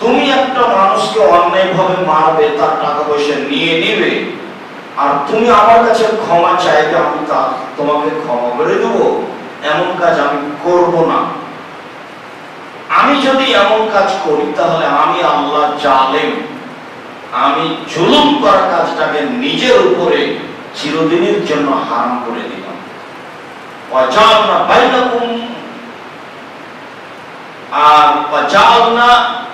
তুমি একটা মানুষকে অন্যায়ভাবে মারবে, তার টাকা পয়সা নিয়ে নিবে, আর তুমি আমার কাছে ক্ষমা চাইবে, আমি তা তোমাকে ক্ষমা করে দেব। এমন কাজ আমি করব না। আমি যদি এমন কাজ করি, তাহলে আমি আল্লাহ জালেম। আমি জুলুম করা কাজটাকে নিজের উপরে চিরদিনের জন্য হারাম করে দিলাম। ওয়াজালনা বাইনাকুম, আর ওয়াজালনা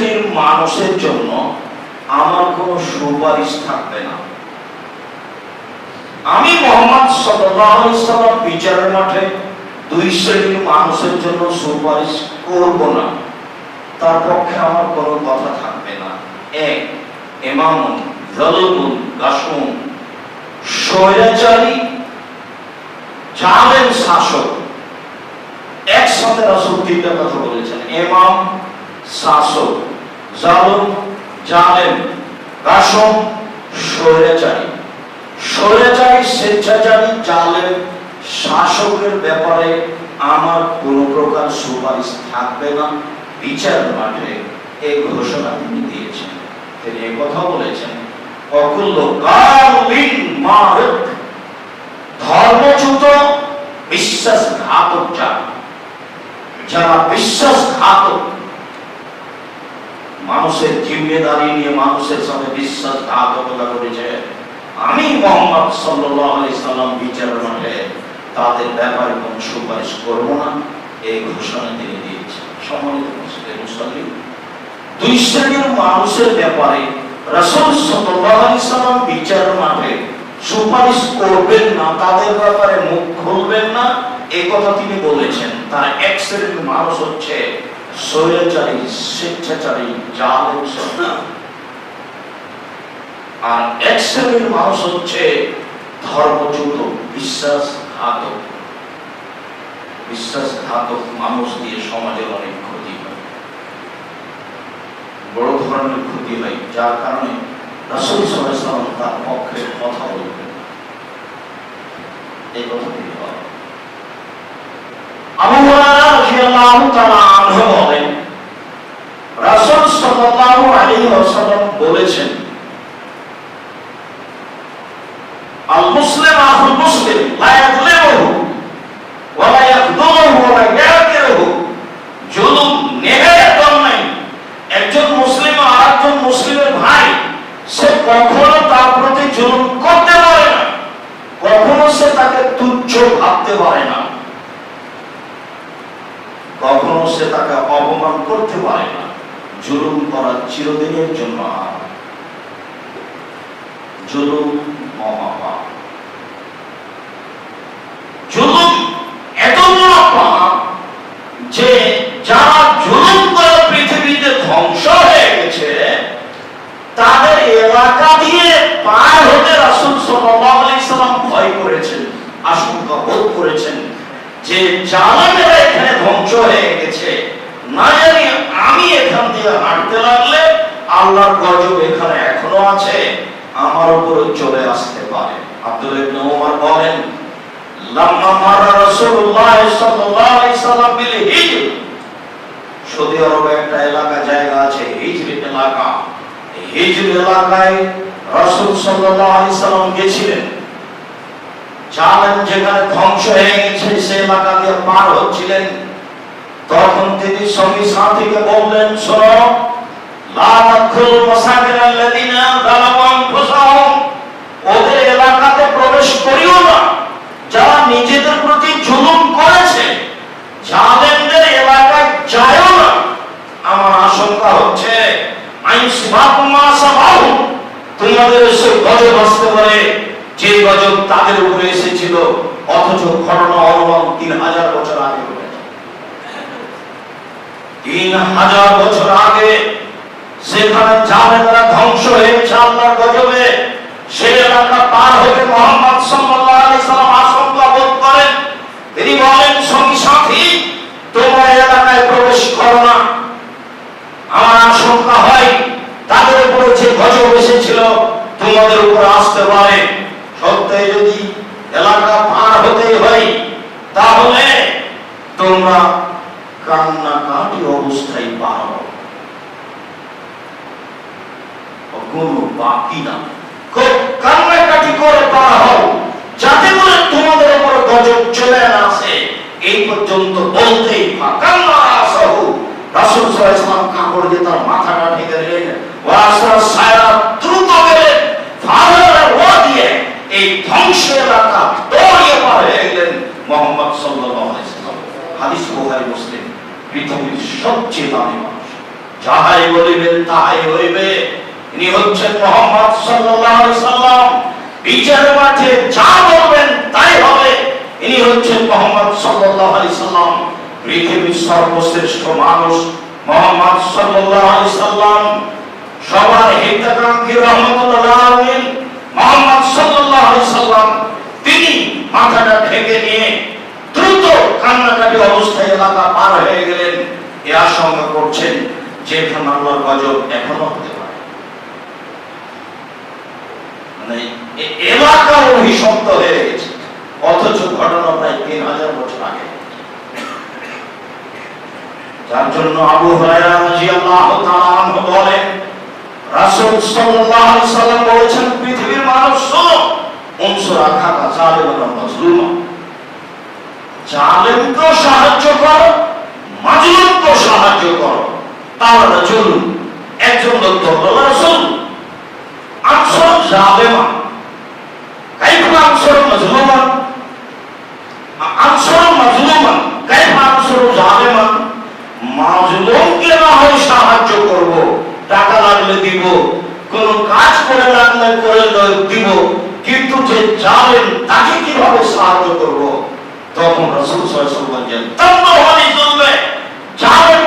মিন মানুষের জন্য আমার কোনো সুপারিশ থাকবে না। আমি মোহাম্মদ সাল্লাল্লাহু বিচারের মাঠে দুই শ্রেণির মানুষের জন্য সুপারিশ করব না। তার পক্ষে আমার কোনো কথা থাকবে না। এক জালুল গাসুম স্বৈরাচারী শাসক একসাথে রাসূল তিনটা কথা বলেছেন। ইমাম, শাসক জালুম গাসম স্বৈরাচারী। স্বৈরাচারী, স্বেচ্ছাচারী, জালেম শাসকের ব্যাপারে আমার কোনো প্রকার সুপারিশ থাকবে না। বিচার মাঠে এই ঘোষণা তিনি দিয়েছেন। তিনি কথা বলেছেন। অকুল্য কালিন মারক। ধর্মচ্যুত বিশ্বাসঘাতক যারা যারা বিশ্বাসঘাতক, মানুষের জিম্মেদারি নিয়ে মানুষের সাথে বিশ্বাসঘাতকতা করেছে। আমি মোহাম্মদ সাল্লাল্লাহু আলাইহি সাল্লাম বিচার মাঠে তাদের ব্যাপারে কোনো সুপারিশ করব না, এই ঘোষণা তিনি দিয়েছেন। সম্মানিত মুসলিম দুই শ্রেণির মানুষের ব্যাপারে বিচার মাঠে সুপারিশ করবেন না, তাদের ব্যাপারে মুখ খুলবেন না কথা তিনি বলেছেন। তার এক শ্রেণির মানুষ হচ্ছে স্বৈরাচারী, স্বেচ্ছাচারী আর এক শ্রেণির মানুষ হচ্ছে ধর্মচ্যুত বিশ্বাসঘাতক। বিশ্বাসঘাতক মানুষ দিয়ে সমাজের অনেক ক্ষতি। বড় ধরনের ক্ষতি হয়, যার কারণে রাসূল ওয়াসাল্লাম তার পক্ষে কথা বলবেন এই কথা তিনি বলেন। আবু রাদিয়াল্লাহু তাআলা আনহু বলেন, রাসূল সাল্লাল্লাহু আলাইহি ওয়াসাল্লাম বলেছেন ইয়াকিরুহু জুলুম নেহায়াত অন্যায় একজন মুসলিম আর আরেকজন মুসলিমের ভাই সে কখনো তার প্রতি জুলুম করতে পারে না কখনো সে তাকে তুচ্ছ ভাবতে পারে না কখনো সে তাকে অপমান করতে পারে না। জুলুম করা চিরদিনের জন্য জুলুম জুলুম এত বড় পাপ যে যারা জুলুম করে পৃথিবীতে ধ্বংস হয়ে গেছে, তাদের এলাকা দিয়ে পার হতে রাসূল সাল্লাম ভয় করেছেন, আশঙ্কা বোধ করেছেন। যে জালেমেরা এখানে ধ্বংস হয়ে গেছে না জানি আমি এখান দিয়ে হাঁটতে লাগলে আল্লাহর গজব এখানে এখনও আছে, আমার উপরে চলে আসতে পারে। আব্দুল ইবনে ওমর বলেন, লাম্মা মারা রাসূলুল্লাহ সাল্লাল্লাহু আলাইহি সাল্লাম বিল হিজর। সৌদি আরবে একটা এলাকা, জায়গা আছে, হিজর এলাকা। হিজর এলাকায় রাসূল সাল্লাল্লাহু আলাইহি সাল্লাম গেছিলেন। জালেম যেখানে ধ্বংস হয়ে গেছে, সে এলাকা দিয়ে পার হচ্ছিলেন। তখন তিনি সঙ্গী সাথীকে বললেন, শোনো, লা তাদখুলু আনফুসাহুম, ওদের এলাকাতে প্রবেশ করিও না। যারা নিজেদের প্রতি জুলুম করেছে, জালেমদের এলাকায় যায়ও না। আমার আশঙ্কা হচ্ছে আইনসিবাকুম মা সাবাহু তোমাদের এসে গজব আসতে পারে। যে গজব তাদের উপরে এসেছিল, অথচ ঘটনা অনুমান তিন হাজার বছর আগে তিন হাজার বছর আগে সেখানে জালেমরা ধ্বংস হয়েছে আল্লাহর গজবে। সে এলাকা পার মোহাম্মদ আশঙ্কা বোধ করেন। তিনি বলেন, সঙ্গী সাথী, তোমরা এই এলাকায় প্রবেশ করো না আমার আশঙ্কা হয় তাদের উপরে যে গজব এসেছিল তোমাদের উপর আসতে পারে সত্যি যদি এলাকা পার হতে হয় তাহলে তোমরা কান্নাকাটি অবস্থায় পার। কোনো বাকি না। কান্নাকাটি করে পার হও। যাতে করে তোমাদের উপর গজব চলে আসে, এই পর্যন্ত বলতেই কান্না আসহু রাসূল সাল্লাল্লাহু কাপড় দিয়ে তার মাথাটা ঢেকে দিলেন। ওয়াসরা সায়রা দ্রুত গেলেন ফাদার ও দিয়ে এই ধ্বংস এলাকা দৌড়িয়ে পার হয়ে গেলেন মোহাম্মদ সাল্লাল্লাহু আলাইহি ওয়াসাল্লাম। হাদিস বুখারী পৃথিবীর সবচেয়ে দামি মানুষ। যাহাই বলিবেন তাহাই হইবে। ইনি হচ্ছেন মোহাম্মদ সাল্লাম। বিচার মাঠে যা বলবেন তাই হবে। ইনি হচ্ছেন মোহাম্মদ সাল্লাল্লাহু আলাইহি সাল্লাম। পৃথিবীর সর্বশ্রেষ্ঠ মানুষ মোহাম্মদ সাল্লাল্লাহু আলাইহি সাল্লাম। সবার হিতাকাঙ্ক্ষী রহমতুল্লাহ মোহাম্মদ সাল্লাল্লাহু আলাইহি সাল্লাম। তিনি মাথাটা ঢেকে নিয়ে দ্রুত কান্নাকাটি অবস্থায় এলাকা পার হয়ে গেলেন। এ আশঙ্কা করছেন যে এখানে আল্লাহর গজব এখনও হতে পারে। মানে এলাকা অভিশপ্ত হয়ে গেছে। অথচ ঘটনা প্রায় তিন হাজার বছর আগে। যার জন্য আবু হুরায়রা বলেন সাল্লাল্লাহু আলাইহি সাল্লাম বলেছেন, পৃথিবীর মানুষ শোনো মাজলুমা। জালেমকেও সাহায্য করো, মাজলুমকেও সাহায্য করো। তাহলে চলুন, একজন লোক ধরল রাসূল। আকসর জালেমা। কাইফা আকসর মাজলুমা আকসর মাজলুমা কাইফা আকসর জালেমা। মাজলুমকে না হয় সাহায্য করব, টাকা লাগলে দিব, কোন কাজ করে লাগলে করে দিব, কিন্তু যে জালেম তাকে কীভাবে সাহায্য করব? তখন রসুল সরসল বলছেন তন্ন হলি চলবে যাবে